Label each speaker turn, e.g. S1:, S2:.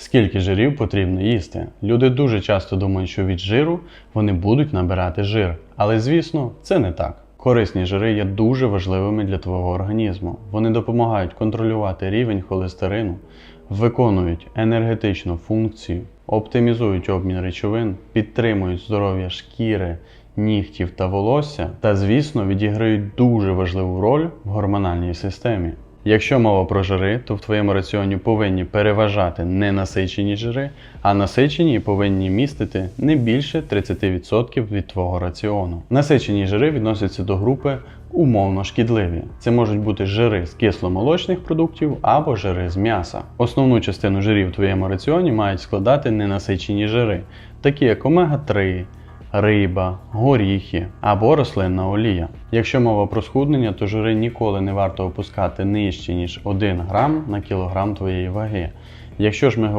S1: Скільки жирів потрібно їсти? Люди дуже часто думають, що від жиру вони будуть набирати жир. Але звісно, це не так. Корисні жири є дуже важливими для твого організму. Вони допомагають контролювати рівень холестерину, виконують енергетичну функцію, оптимізують обмін речовин, підтримують здоров'я шкіри, нігтів та волосся, та, звісно, відіграють дуже важливу роль в гормональній системі. Якщо мова про жири, то в твоєму раціоні повинні переважати не насичені жири, а насичені повинні містити не більше 30% від твого раціону. Насичені жири відносяться до групи умовно шкідливі. Це можуть бути жири з кисломолочних продуктів або жири з м'яса. Основну частину жирів в твоєму раціоні мають складати ненасичені жири, такі як омега-3, риба, горіхи або рослинна олія. Якщо мова про схуднення, то жири ніколи не варто опускати нижче, ніж 1 грам на кілограм твоєї ваги. Якщо ж ми